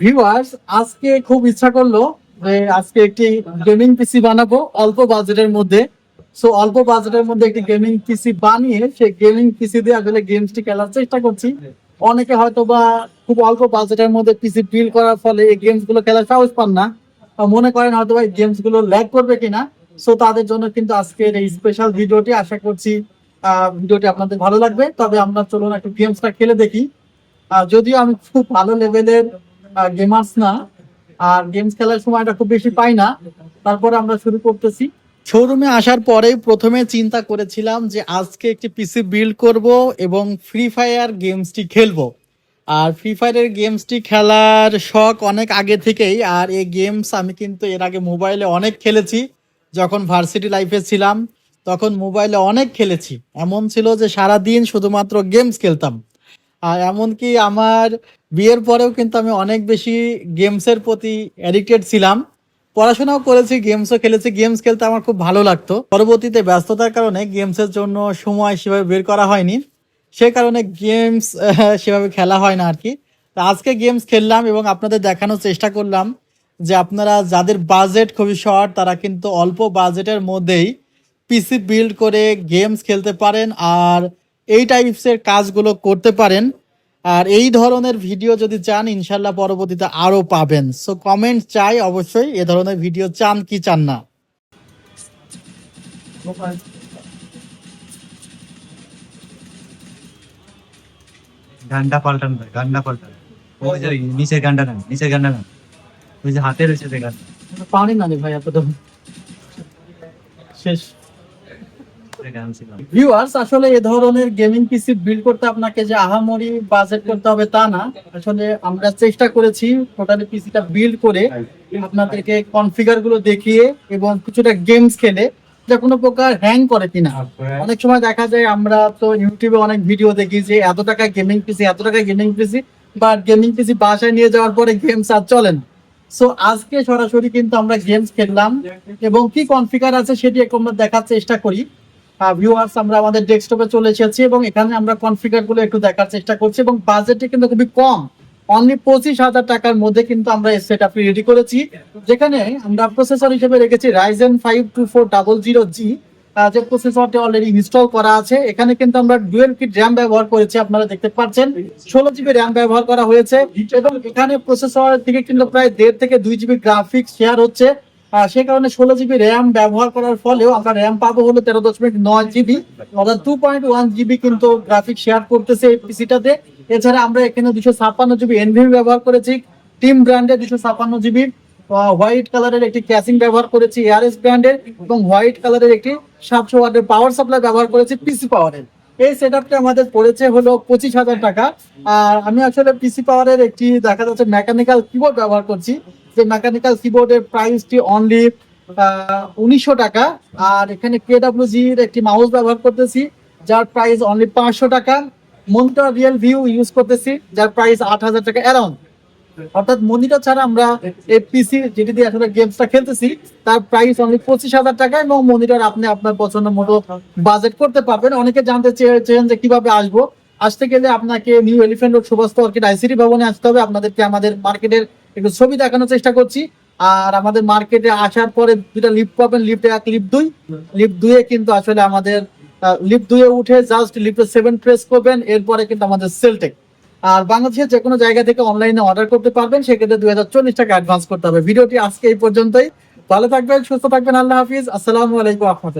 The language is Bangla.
ভিউয়ার্স আজকে খুব ইচ্ছা করল আজকে একটি গেমিং পিসি বানাবো, অল্প বাজেটের মধ্যে। সো অল্প বাজেটের মধ্যে একটি গেমিং পিসি বানিয়ে, সেই গেমিং পিসি দিয়ে আসলে গেমসটি খেলার চেষ্টা করছি। অনেকে হয়তো বা খুব অল্প বাজেটের মধ্যে পিসি বিল করার ফলে এই গেমসগুলো খেলার সাহস পান না মনে করেন হয়তো বা গেমসগুলো ল্যাগ করবে কিনা। সো তাদের জন্য কিন্তু আজকের এই স্পেশাল ভিডিওটি আশা করছি ভিডিওটি আপনাদের ভালো লাগবে। তবে আমরা চলুন একটু গেমসটা খেলে দেখি। যদিও আমি খুব ভালো লেভেলের গেমার্স না, আর গেমস খেলার সময়টা খুব বেশি পাই না। তারপরে আমরা শুরু করতেছি। শোরুমে আসার পরেই প্রথমে চিন্তা করেছিলাম যে আজকে একটি পিসি বিল্ড করব এবং ফ্রি ফায়ার গেমসটি খেলব। আর ফ্রি ফায়ারের গেমসটি খেলার শখ অনেক আগে থেকেই, আর এই গেমস আমি কিন্তু এর আগে মোবাইলে অনেক খেলেছি। যখন ভার্সিটি লাইফে ছিলাম, তখন মোবাইলে অনেক খেলেছি। এমন ছিল যে সারা দিন শুধুমাত্র গেমস খেলতাম। আর এমনকি আমার বিয়ের পরেও কিন্তু আমি অনেক বেশি গেমসের প্রতি অ্যাডিক্টেড ছিলাম। পড়াশোনাও করেছি, গেমসও খেলেছি। গেমস খেলতে আমার খুব ভালো লাগতো। পরবর্তীতে ব্যস্ততার কারণে গেমসের জন্য সময় সেভাবে বের করা হয়নি। সে কারণে গেমস সেভাবে খেলা হয় না আর কি আজকে গেমস খেললাম এবং আপনাদের দেখানোর চেষ্টা করলাম যে আপনারা যাদের বাজেট খুবই শর্ট তারা কিন্তু অল্প বাজেটের মধ্যেই পিসি বিল্ড করে গেমস খেলতে পারেন আর এই টাইপসের কাজগুলো করতে পারেন। আর এই ধরনের ভিডিও যদি চান ইনশাল্লাহ পরবর্তীতে আরও পাবেন। সো কমেন্ট চাই অবশ্যই এ ধরনের ভিডিও চান কি চান না। গান্ডা পাল্টান ভাই গান্ডা পাল্টান। ওই যে নিচের গান্ডা না নিচের গান্ডা না ওই যে হাতে রয়েছে যে গান্ডা। পানি না রে ভাই এত শেষ। ভিউয়ার্স আসলে ধরনের গেমিং পিসি বিল্ড করতে আপনাকে যে আহামরি বাজেট করতে হবে তা না। আসলে আমরা চেষ্টা করেছি টোটালি পিসিটা বিল্ড করে আপনাদেরকে কনফিগারগুলো দেখিয়ে এবং কিছুটা গেমস খেলে কোনো প্রকার হ্যাং করে কিনা। অনেক সময় দেখা যায় আমরা তো ইউটিউবে অনেক ভিডিও দেখি যে এত টাকা গেমিং পিসি এত টাকা গেমিং পিসি বা গেমিং পিসি বাসায় নিয়ে যাওয়ার পরে গেমস আর চলেন সো আজকে সরাসরি কিন্তু আমরা গেমস খেললাম এবং কি কনফিগার আছে সেটি আমরা দেখার চেষ্টা করি। ভিউয়ার্স আমরা আমাদের ডেস্কটপে চলে এসেছি এবং এখানে আমরা কনফিগারগুলো একটু দেখার চেষ্টা করছি এবং বাজেটটি কিন্তু খুবই কম। অনলি পঁচিশ হাজার টাকার মধ্যে কিন্তু আমরা এই সেট রেডি করেছি। যেখানে আমরা প্রসেসর হিসেবে রেখেছি Ryzen five two four double zero G যে প্রসেসরটি অলরেডি ইনস্টল করা আছে, এখানে কিন্তু আমরা ডুয়েল কিট র্যাম ব্যবহার করেছি, আপনারা দেখতে পাচ্ছেন। ষোলো জিবি র্যাম ব্যবহার করা হয়েছে এবং এখানে প্রসেসর থেকে কিন্তু প্রায় দেড় থেকে দুই জিবি গ্রাফিক্স শেয়ার হচ্ছে। সে কারণে ষোলো জিবি র্যাম ব্যবহার করার ফলেও আমরা র্যাম পাবো হলো তেরো দশমিক নয় জিবি অর্থাৎ টু পয়েন্ট ওয়ান জিবি কিন্তু গ্রাফিক শেয়ার করতেছে এই পিসিটাতে এছাড়া আমরা এখানে দুশো ছাপ্পান্ন জিবি এনভিএম ব্যবহার করেছি। টিম ব্র্যান্ডের দুশো ছাপ্পান্ন জিবি হোয়াইট কালারের একটি ক্যাসিং ব্যবহার করেছি এআরএস ব্র্যান্ডের এবং হোয়াইট কালারের একটি সাতশো ওয়াটের পাওয়ার সাপ্লাই ব্যবহার করেছি পিসি পাওয়ারের এই সেট আমাদের পড়েছে হলো পঁচিশ হাজার টাকা। আর আমি আসলে পিসি পাওয়ারের একটি দেখা যাচ্ছে মেকানিক্যাল কিবোর্ড ব্যবহার করছি। যে মেকানিক্যাল কিবোর্ডের প্রাইসটি অনলি উনিশশো টাকা। আর এখানে কেডাব্লিউজির একটি মাউস ব্যবহার করতেছি, যার প্রাইস অনলি পাঁচশো টাকা। মন্টা রিয়েল ভিউ ইউজ করতেছি, যার প্রাইস আট হাজার টাকা অ্যারাউন্ড অর্থাৎ মনিটর ছাড়া আমরা এই পিসি যেটি দিয়ে আসলে গেমসটা খেলতেছি, তার প্রাইস অনলি পঁচিশ হাজার টাকা এবং আপনি আপনার পছন্দ মতো বাজেট করতে পারবেন। অনেকে জানতে চেয়েছেন যে কীভাবে আসব। আসতে গেলে আপনাকে নিউ এলিফেন্ট রোড সুভাষ ভবনে আসতে হবে। আপনাদেরকে আমাদের মার্কেটের একটু ছবি দেখানোর চেষ্টা করছি। আর আমাদের মার্কেটে আসার পরে দুটা লিফট পাবেন। লিফট এক লিফট দুই। লিফট দুয়ে কিন্তু আসলে আমাদের লিফট দুয়ে উঠে জাস্ট লিফটে সেভেন প্রেস করবেন। এরপরে কিন্তু আমাদের সেলটেক আর বাংলাদেশের যে কোনো জায়গা থেকে অনলাইনে অর্ডার করতে পারবেন, সেক্ষেত্রে দুই হাজার চল্লিশ টাকা অ্যাডভান্স করতে হবে। ভিডিওটি আজকে এই পর্যন্তই। ভালো থাকবেন, সুস্থ থাকবেন, আল্লাহ হাফিজ। আসসালামু আলাইকুম রহমতুল্লাহ।